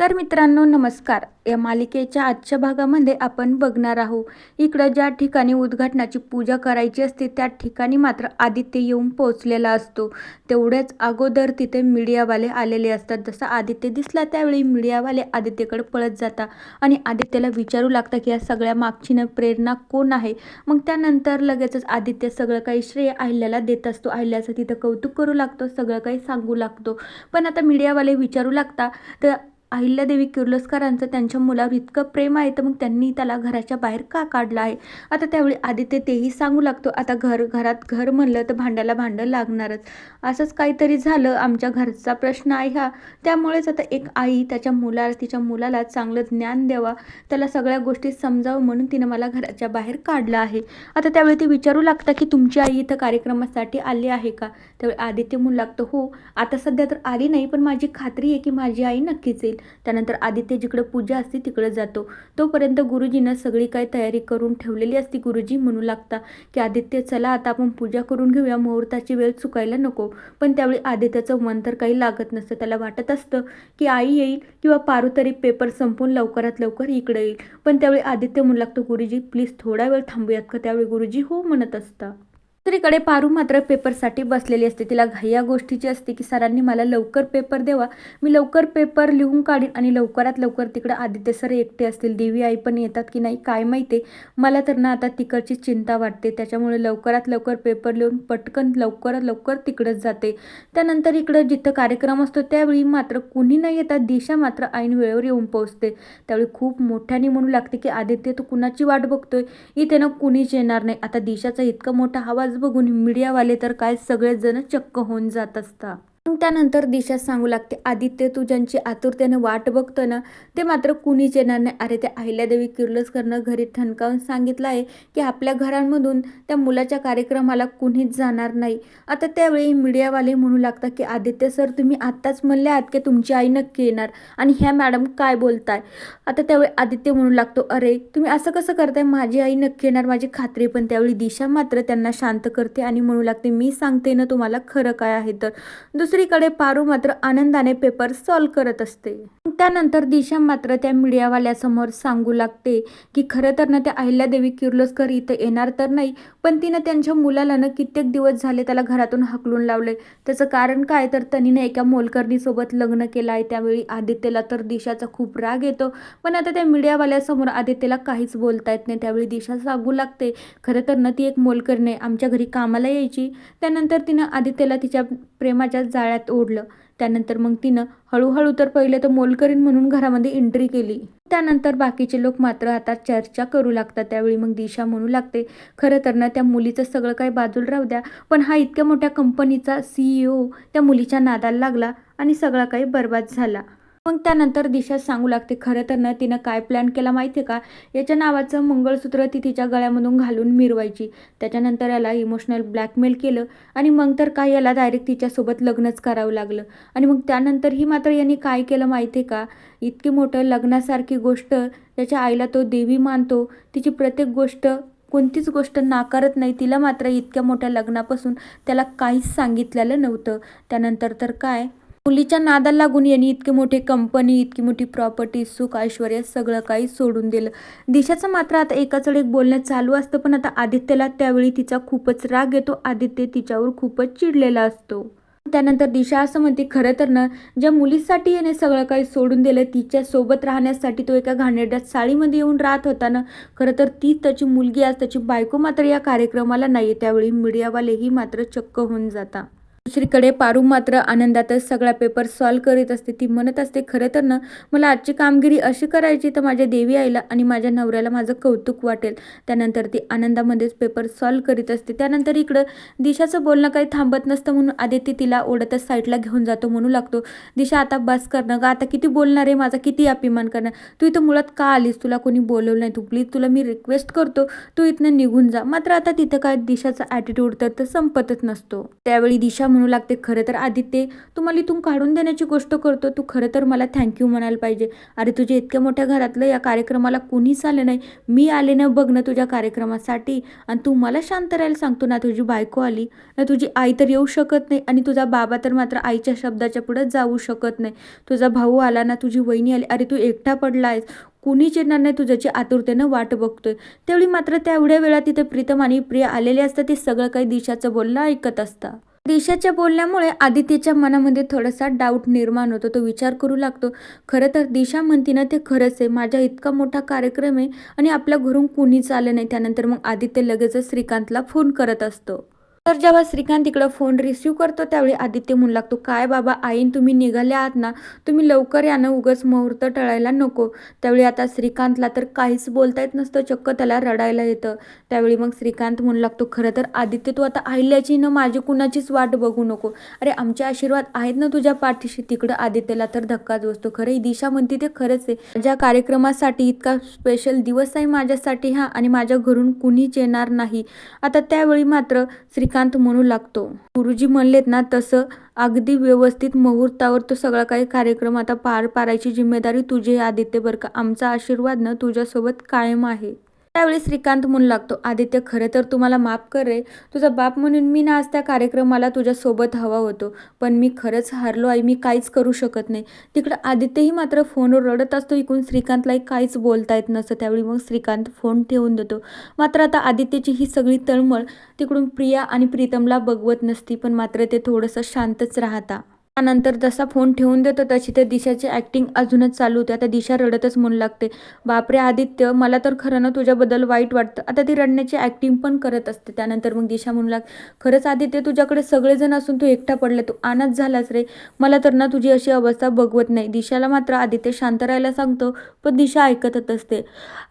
तर मित्रांनो नमस्कार. या मालिकेच्या आजच्या भागामध्ये आपण बघणार आहोत इकडं ज्या ठिकाणी उद्घाटनाची पूजा करायची असते त्या ठिकाणी मात्र आदित्य येऊन पोहोचलेला असतो. तेवढ्याच अगोदर तिथे मीडियावाले आलेले असतात. जसा आदित्य दिसला त्यावेळी मीडियावाले आदित्यकडे पळत जातात आणि आदित्यला विचारू लागतं की या सगळ्या मागची प्रेरणा कोण आहे? मग त्यानंतर लगेचच आदित्य सगळं काही श्रेय अहिल्याला देत असतो. अहिल्याचं तिथं कौतुक करू लागतो सगळं काही सांगू लागतो. पण आता मीडियावाले विचारू लागता तर अहिल्यादेवी किर्लोस्करांचं त्यांच्या मुलावर इतकं प्रेम आहे तर मग त्यांनी त्याला घराच्या बाहेर का काढलं आहे? आता त्यावेळी आदित्य तेही सांगू लागतो आता घर घरात घर म्हणलं तर भांड्याला भांडं लागणारच. असंच काहीतरी झालं आमच्या घरचा प्रश्न आहे हा. त्यामुळेच आता एक आई त्याच्या मुलाला तिच्या मुलाला चांगलं ज्ञान द्यावा त्याला सगळ्या गोष्टी समजावं म्हणून तिनं मला घराच्या बाहेर काढलं आहे. आता त्यावेळी ते विचारू लागतं की तुमची आई इथं कार्यक्रमासाठी आली आहे का? त्यावेळी आदित्य म्हणू लागतो हो आता सध्या तर आली नाही पण माझी खात्री आहे की माझी आई नक्कीच येईल. त्यानंतर आदित्य जिकडं पूजा असते तिकडे जातो. तोपर्यंत गुरुजीनं सगळी काही तयारी करून ठेवलेली असती गुरुजी म्हणू लागता की आदित्य चला आता आपण पूजा करून घेऊया मुहूर्ताची वेळ चुकायला नको. पण त्यावेळी आदित्याचं मन तर काही लागत नसतं. त्याला वाटत असतं की आई येईल किंवा पारू तरी पेपर संपून लवकरात लवकर इकडे येईल. पण त्यावेळी आदित्य म्हणू लागतो गुरुजी प्लीज थोडा वेळ थांबूयात का? त्यावेळी गुरुजी हो म्हणत असता. दुसरीकडे पारू मात्र पेपरसाठी बसलेली असते. तिला घाई या गोष्टीची असते की सरांनी मला लवकर पेपर द्यावा. मी लवकर पेपर लिहून काढीन आणि लवकरात लवकर तिकडं आदित्य सर एकटे असतील. देवी आई पण येतात की नाही काय माहिती? मला तर ना आता तिकडची चिंता वाटते. त्याच्यामुळे लवकरात लवकर पेपर लिहून पटकन लवकरात लवकर तिकडंच जाते. त्यानंतर इकडं जिथं कार्यक्रम असतो त्यावेळी मात्र कुणी न येता दिशा मात्र ऐन वेळेवर येऊन पोहोचते. त्यावेळी खूप मोठ्याने म्हणू लागते की आदित्य तू कुणाची वाट बघतोय? इथे ना कुणीच येणार नाही. आता दिशाचा इतका मोठा आवाज बघून मीडियावाले तर काय सगळेजण चक्क होऊन जात असता त्यानंतर दिशा सांगू लागते आदित्य तू ज्यांची आतुरतेने वाट बघतो ना ते मात्र कुणीच येणार नाही. अरे त्या अहिल्यादेवी किर्लोस्करनं घरी ठणकावून सांगितलं आहे की आपल्या घरांमधून त्या मुलाच्या कार्यक्रमाला कुणीच जाणार नाही. आता त्यावेळी मीडियावाले म्हणू लागतात की आदित्य सर तुम्ही आत्ताच म्हणले आहात की तुमची आई नक्की येणार आणि ह्या मॅडम काय बोलताय? आता त्यावेळी आदित्य म्हणू लागतो अरे तुम्ही असं कसं करताय? माझी आई नक्की येणार माझी खात्री पण. त्यावेळी दिशा मात्र त्यांना शांत करते आणि म्हणू लागते मी सांगते ना तुम्हाला खरं काय आहे तर. दुसरीकडे पारू मात्र आनंदाने पेपर सॉल्व करत असते. त्यानंतर दिशा मात्र त्या मीडियावाल्यासमोर सांगू लागते की खरं तर ना त्या अहिल्यादेवी किर्लोस्कर इथं येणार तर नाही पण तिनं त्यांच्या मुलाला ना कित्येक दिवस झाले त्याला घरातून हाकलून लावले त्याचं कारण काय? तर तनीनं एका मोलकर्णीसोबत लग्न केलं आहे. त्यावेळी आदित्यला तर दिशाचा खूप राग येतो पण आता त्या मीडियावाल्यासमोर आदित्यला काहीच बोलता येत नाही. त्यावेळी दिशा सांगू लागते खरं तर ना ती एक मोलकर्णी आमच्या घरी कामाला यायची. त्यानंतर तिनं आदित्यला तिच्या प्रेमाच्या जाळ्यात ओढलं. त्यानंतर मग तिनं हळूहळू तर पहिले तर मोलकरीण म्हणून घरामध्ये एंट्री केली. त्यानंतर बाकीचे लोक मात्र आता चर्चा करू लागतात. त्यावेळी मग दिशा म्हणू लागते खरं तर ना त्या मुलीचं सगळं काही बाजूला राहू द्या पण हा इतक्या मोठ्या कंपनीचा सीईओ त्या मुलीच्या नादाला लागला आणि सगळा काही बर्बाद झाला. मग त्यानंतर दिशा सांगू लागते खरं तर ना तिनं काय प्लॅन केला माहिती आहे का? याच्या नावाचं मंगळसूत्र ती तिच्या गळ्यामधून घालून मिरवायची. त्याच्यानंतर याला इमोशनल ब्लॅकमेल केलं आणि मग तर काय याला डायरेक्ट तिच्यासोबत लग्नच करावं लागलं. आणि मग त्यानंतर ही मात्र यांनी काय केलं माहिती आहे का? इतकी मोठं लग्नासारखी गोष्ट त्याच्या आईला तो देवी मानतो. तिची प्रत्येक गोष्ट कोणतीच गोष्ट नाकारत नाही. तिला मात्र इतक्या मोठ्या लग्नापासून त्याला काहीच सांगितलेलं नव्हतं. त्यानंतर तर काय? मुलीच्या नादाला लागून यांनी इतकी मोठी कंपनी इतकी मोठी प्रॉपर्टी सुख ऐश्वर सगळं काही सोडून दिलं. दिशाचं मात्र आता एकाचड एक बोलणं चालू असतं पण आता आदित्यला त्यावेळी तिचा खूपच राग येतो. आदित्य तिच्यावर खूपच चिडलेला असतो. त्यानंतर दिशा असं म्हणते खरं तर ना ज्या मुलीसाठी याने सगळं काही सोडून दिलं तिच्या सोबत राहण्यासाठी तो एका घाणेरड्या साळीमध्ये येऊन राहत होता ना खरं तर ती त्याची मुलगी आज त्याची बायको मात्र या कार्यक्रमाला नाही त्यावेळी मीडियावालेही मात्र चक्क होऊन जाता. दुसरीकडे पारू मात्र आनंदातच सगळा पेपर सॉल्व करीत असते. ती म्हणत असते खरं तर ना मला आजची कामगिरी अशी करायची तर माझ्या देवी आईला आणि माझ्या नवऱ्याला माझं कौतुक वाटेल. त्यानंतर ती आनंदामध्येच पेपर सॉल्व करीत असते. त्यानंतर इकडं दिशाचं बोलणं काही थांबत नसतं म्हणून आदित्य तिला ओढतच साईडला घेऊन जातो म्हणू लागतो. दिशा आता बस करणं का आता किती बोलणार आहे माझा किती अभिमान करणार? तू इथं मुळात का आलीस? तुला कोणी बोलवलं नाही तू. प्लीज तुला मी रिक्वेस्ट करतो तू इथनं निघून जा. मात्र आता तिथं काय दिशाचा ॲटिट्यूड तर तर संपतच नसतो. त्यावेळी दिशा म्हणू लागते खरं तर आदित्य तू मला इथून काढून देण्याची गोष्ट करतो तू खरं तर मला थँक्यू म्हणायला पाहिजे. अरे तुझ्या इतक्या मोठ्या घरातलं या कार्यक्रमाला कुणीच आलं नाही. मी आले ना बघ ना तुझ्या कार्यक्रमासाठी. आणि तू मला शांत राहायला सांगतो ना तुझी बायको आली ना तुझी आई तर येऊ शकत नाही आणि तुझा बाबा तर मात्र आईच्या शब्दाच्या पुढं जाऊ शकत नाही. तुझा भाऊ आला ना तुझी वहिनी आली अरे तू एकटा पडला आहेस. कुणीच येणार नाही तुझ्याची आतुरतेनं वाट बघतोय. तेवढी मात्र तेवढ्या वेळा तिथे प्रीतम आणि प्रिया आलेले असतात ते सगळं काही दिशाचं बोलणं ऐकत असतात. दिशाच्या बोलण्यामुळे आदित्यच्या मनामध्ये थोडासा डाऊट निर्माण होतो. तो विचार करू लागतो. खरं तर दिशा म्हणती ना ते खरंच आहे. माझ्या इतका मोठा कार्यक्रम आहे आणि आपल्या घरून कुणीच आलं नाही. त्यानंतर मग आदित्य लगेचच श्रीकांतला फोन करत असतो. तर जेव्हा श्रीकांत इकडं फोन रिसिव्ह करतो त्यावेळी आदित्य म्हणू लागतो काय बाबा आईन तुम्ही निघाले आहात ना? तुम्ही लवकर यानं उगच मुहूर्त टळायला नको. त्यावेळी आता श्रीकांतला तर काहीच बोलता येत नसतं चक्क त्याला रडायला येतं. त्यावेळी मग श्रीकांत म्हणू लागतो खरं तर आदित्य तू आता आईल्याची न माझी कुणाचीच वाट बघू नको. अरे आमचे आशीर्वाद आहेत ना तुझ्या पाठीशी. तिकडं आदित्यला तर धक्काच बसतो. खरं ही दिशा म्हणते ते खरंच आहे. माझ्या कार्यक्रमासाठी इतका स्पेशल दिवस आहे माझ्यासाठी हा आणि माझ्या घरून कुणीच येणार नाही. आता त्यावेळी मात्र श्री श्रीकांत म्हणू लागतो. गुरुजी म्हणलेत ना तसं अगदी व्यवस्थित मुहूर्तावर तो सगळा काही कार्यक्रम आता पार पाडायची जिम्मेदारी तुझी आदित्य बरं का? आमचा आशीर्वाद ना तुझ्यासोबत कायम आहे. त्यावेळी श्रीकांत म्हणू लागतो आदित्य खरं तर तुम्हाला माफ कर रे. तुझा बाप म्हणून मी ना आज त्या कार्यक्रमाला तुझ्यासोबत हवा होतो. पण मी खरंच हारलो आहे मी काहीच करू शकत नाही. तिकडं आदित्यही मात्र फोनवर रडत असतो. इकडून श्रीकांतलाही काहीच बोलता येत नसतं. त्यावेळी मग श्रीकांत फोन ठेवून देतो. मात्र आता आदित्यची ही सगळी तळमळ तिकडून प्रिया आणि प्रीतमला बघवत नसती पण मात्र ते थोडंसं शांतच राहता. त्यानंतर जसा फोन ठेवून देतो तशी त्या दिशाची ॲक्टिंग अजूनच चालू होते. आता दिशा रडतच म्हणू लागते. बापरे आदित्य मला तर खरं ना तुझ्याबद्दल वाईट वाटतं. आता ती रडण्याची ॲक्टिंग पण करत असते. त्यानंतर मग दिशा म्हणू लाग खरंच आदित्य तुझ्याकडे सगळेजण असून तू एकटा पडला तू अनाथ झालास रे. मला तर ना तुझी अशी अवस्था बघवत नाही. दिशाला मात्र आदित्य शांत राहायला सांगतो पण दिशा ऐकतच असते.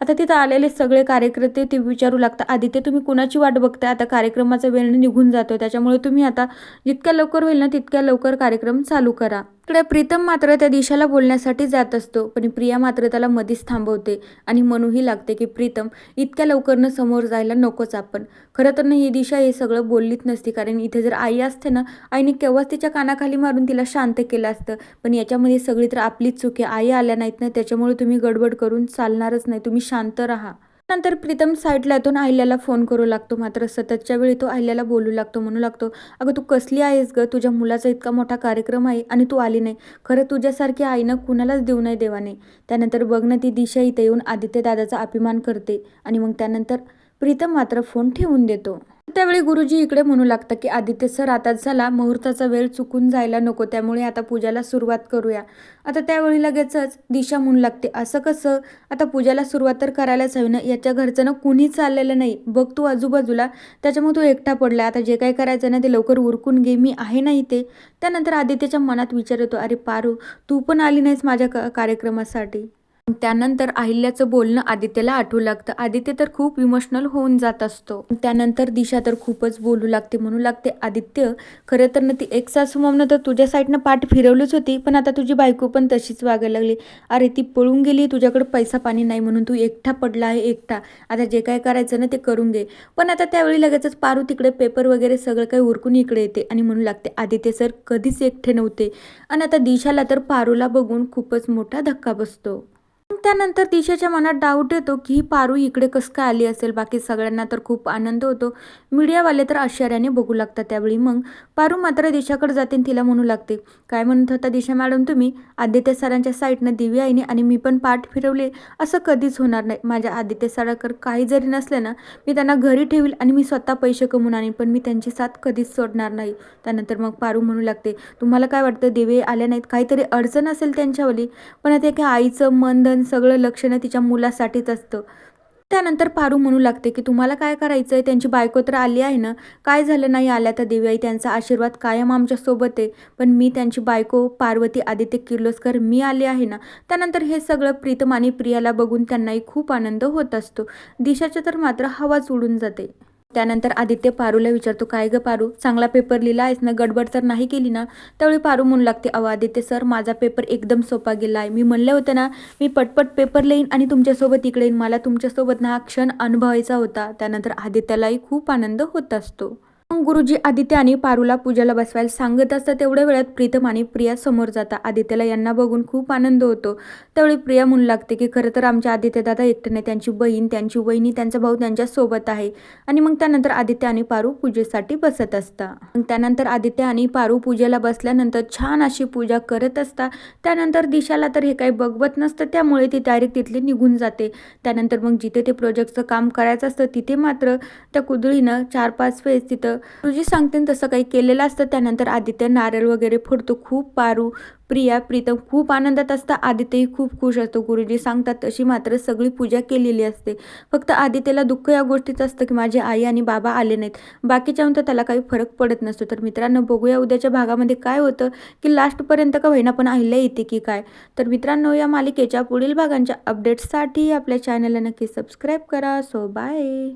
आता तिथं आलेले सगळे कार्यकर्ते ते विचारू लागतात आदित्य तुम्ही कुणाची वाट बघताय? आता कार्यक्रमाचा वेळ निघून जातो त्याच्यामुळे तुम्ही आता जितक्या लवकर होईल ना तितक्या लवकर कार्यक्रम चालू करा. इकडे प्रीतम मात्र त्या दिशाला बोलण्यासाठी जात असतो पण प्रिया मात्र त्याला मधीच थांबवते आणि म्हणूही लागते की प्रीतम इतक्या लवकरनं समोर जायला नकोच आपण. खरं तर ना ही दिशा हे सगळं बोललीच नसती कारण इथे जर आई असते ना आईने केव्हाच तिच्या कानाखाली मारून तिला शांत केलं असतं. पण याच्यामध्ये सगळी तर आपलीच चूक आहे. आई आल्या नाहीत ना त्याच्यामुळे तुम्ही गडबड करून चालणारच नाही. तुम्ही शांत राहा. नंतर प्रीतम साईडला येतो ना अहिल्याला फोन करू लागतो मात्र सततच्या वेळी तो अहिल्याला बोलू लागतो म्हणू लागतो अगं तू कसली आहेस ग? तुझ्या मुलाचा इतका मोठा कार्यक्रम आहे आणि तू आली नाही. खरं तुझ्यासारखी आईनं कुणालाच देऊ नये देवाने. त्यानंतर बघ ना ती दिशा इथे येऊन आदित्य दादाचा अभिमान करते आणि मग त्यानंतर प्रीतम मात्र फोन ठेवून देतो. त्यावेळी गुरुजी इकडे म्हणू लागतं की आदित्य सर आता झाला मुहूर्ताचा वेळ चुकून जायला नको त्यामुळे आता पूजाला सुरुवात करूया. आता त्यावेळी लगेचच दिशा म्हणू लागते असं कसं? आता पूजाला सुरुवात तर करायलाच हवी ना याच्या घरचं ना कुणीच चाललेलं नाही. बघ तू आजूबाजूला त्याच्यामुळे तू एकटा पडला आता जे काय करायचं ना ते लवकर उरकून घे मी आहे ना इथे. त्यानंतर आदित्यच्या मनात विचार येतो अरे पारू तू पण आली नाहीस माझ्या क- कार्यक्रमासाठी. त्यानंतर अहिल्याचं बोलणं आदित्यला आठवू लागतं. आदित्य तर खूप इमोशनल होऊन जात असतो. त्यानंतर दिशा तर खूपच बोलू लागते म्हणू लागते आदित्य खरं तर ना ती एक सासू मॉमनं तर तुझ्या साईडनं पाठ फिरवलीच होती पण आता तुझी बायको पण तशीच वागायला लागली. अरे ती पळून गेली तुझ्याकडे पैसा पाणी नाही म्हणून तू एकटा पडला आहे एकटा. आता जे काय करायचं ना ते करून घे. पण आता त्यावेळी लगेचच पारू तिकडे पेपर वगैरे सगळं काही उरकून इकडे येते आणि म्हणू लागते आदित्य सर कधीच एकटे नव्हते. आणि आता दिशाला तर पारूला बघून खूपच मोठा धक्का बसतो. त्यानंतर दिशाच्या मनात डाऊट येतो की ही पारू इकडे कसं काय आली असेल? बाकी सगळ्यांना तर खूप आनंद होतो. मीडियावाले तर आश्चर्याने बघू लागतात त्यावेळी. मग पारू मात्र दिशाकडे जाते आणि तिला म्हणू लागते. काय म्हणत होता दिशा मॅडम तुम्ही? आदित्य सरांच्या साईडनं दिव्या आईने आणि मी पण पाठ फिरवले. असं कधीच होणार नाही. माझ्या आदित्य सराकर काही जरी नसले ना मी त्यांना घरी ठेवील आणि मी स्वतः पैसे कमवून आणेन. पण मी त्यांची साथ कधीच सोडणार नाही. त्यानंतर मग पारू म्हणू लागते तुम्हाला काय वाटतं? दिवे आल्या नाहीत? काहीतरी अडचण असेल त्यांच्यावली. पण आता काय आईचं मन धन सगळं लक्षणं तिच्या मुलासाठीच असतं. त्यानंतर पारू म्हणू लागते की तुम्हाला काय करायचं आहे त्यांची बायको तर आली आहे ना? काय झालं नाही आल्या तर देवीआई त्यांचा आशीर्वाद कायम आमच्यासोबत आहे. पण मी त्यांची बायको पार्वती आदित्य किर्लोस्कर मी आले आहे ना? त्यानंतर हे सगळं प्रीतम आणि प्रियाला बघून त्यांनाही खूप आनंद होत असतो. दिशाच्या तर मात्र हवाच उडून जाते. त्यानंतर आदित्य पारूला विचारतो काय ग पारू? चांगला पेपर लिहिला आहेस ना? गडबड तर नाही केली ना? त्यावेळी पारू म्हणू लागते अहो आदित्य सर माझा पेपर एकदम सोपा गेला आहे. मी म्हणले होते ना मी पटपट पेपर लिहीन आणि तुमच्यासोबत इकडे येईन. मला तुमच्यासोबत ना हा क्षण अनुभवायचा होता. त्यानंतर आदित्यालाही खूप आनंद होत असतो. गुरुजी आदित्य आणि पारूला पूजाला बसवायला सांगत असतात. तेवढ्या वेळात प्रीतम आणि प्रिया समोर जातात. आदित्यला यांना बघून खूप आनंद होतो. त्यावेळी प्रिया म्हणू लागते की खरं तर आमच्या आदित्य दादा एकट्याने त्यांची बहीण त्यांची वहिनी त्यांचा भाऊ त्यांच्यासोबत आहे. आणि मग त्यानंतर आदित्य आणि पारू पूजेसाठी बसत असतात. मग त्यानंतर आदित्य आणि पारू पूजेला बसल्यानंतर छान अशी पूजा करत असतात. त्यानंतर दिशाला तर हे काही बघवत नसतं. त्यामुळे ती डायरेक्ट तिथले निघून जाते. त्यानंतर मग जिथे ते प्रोजेक्टचं काम करायचं असतं तिथे मात्र त्या कुदळीनं चार पाच वेळेस तिथं गुरुजी सांगते तसं काही केलेलं असतं. त्यानंतर आदित्य नारळ वगैरे फोडतो. खूप पारू प्रिया प्रीतम खूप आनंदात असतं आदित्यही खूप खुश असतो. गुरुजी सांगतात तशी मात्र सगळी पूजा केलेली असते. फक्त आदित्यला दुःख या गोष्टीचं असतं की माझी आई आणि बाबा आले नाहीत. बाकीच्यानंतर त्याला काही फरक पडत नसतो. तर मित्रांनो बघूया उद्याच्या भागामध्ये काय होतं की लास्टपर्यंत का होईना पण आईला येते की काय. तर मित्रांनो या मालिकेच्या पुढील भागांच्या अपडेट्ससाठी आपल्या चॅनलला नक्की सबस्क्राईब करा. So bye